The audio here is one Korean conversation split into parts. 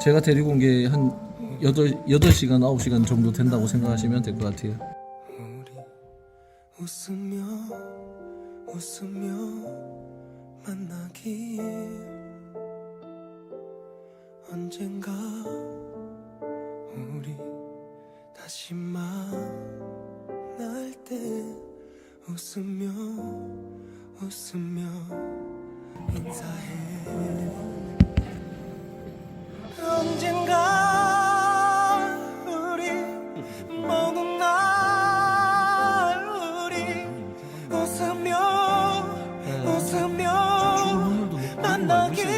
제가 데리고 온 게 한 8, 8시간, 9시간 정도 된다고 생각하시면 될 것 같아요. 웃으며 웃으며 만나길 언젠가 우리 다시 만날 때 웃으며 웃으며 인사해 먼날 우리 웃으며 웃으며 만나길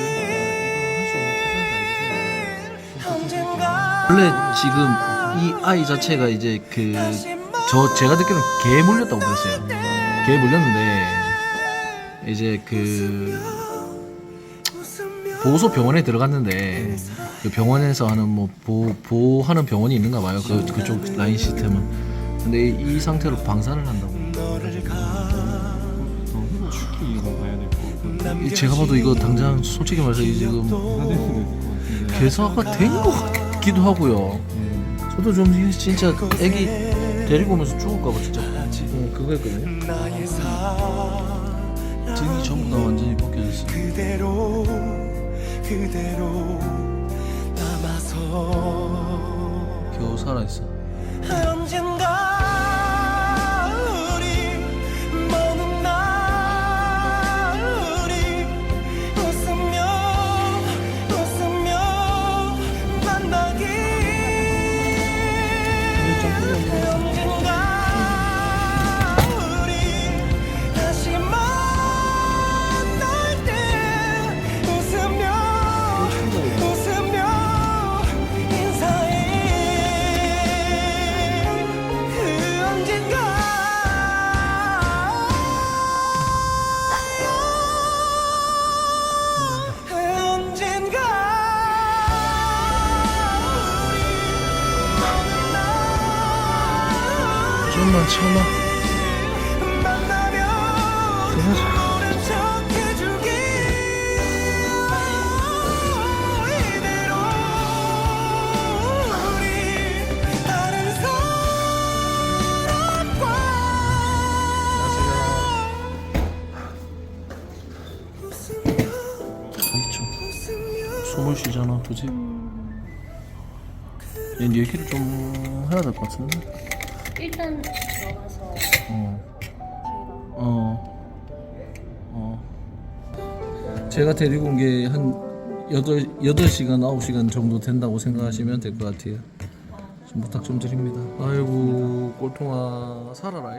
언젠가 원래 지금 이 아이 자체가 이제 그 저 제가 듣기로는 개 물렸다고 그랬어요. 개 물렸는데 이제 그 보호소 병원에 들어갔는데 그 병원에서 하는 뭐 보호, 보호하는 병원이 있는가 봐요. 그 그쪽 라인 시스템은. 근데 이, 이 상태로 방사를 한다고. 봐야 될이 제가 봐도 이거 당장 솔직히 말해서 이 지금 사될 수도 있을 것 같은데 개사가 된 것 같기도 하고요. 저도 좀 진짜 애기 데리고 오면서 죽을까봐 진짜 어, 그거 했거든요. 나의 사랑 등이 전부 다 완전히 벗겨졌어요. 그대로 그대로 남아서 겨우 살아있어. 며 있죠. 웃으며 숨을 쉬잖아, 도지. 얘 얘기를 좀 해야 될 것 같은데. 일단 들어가서 어. 어. 어. 제가 데리고 온 게한 8, 8시간, 9시간 정도 된다고 생각하시면 될 것 같아요. 좀 부탁 좀 드립니다. 아이고, 꼴통아, 살아라.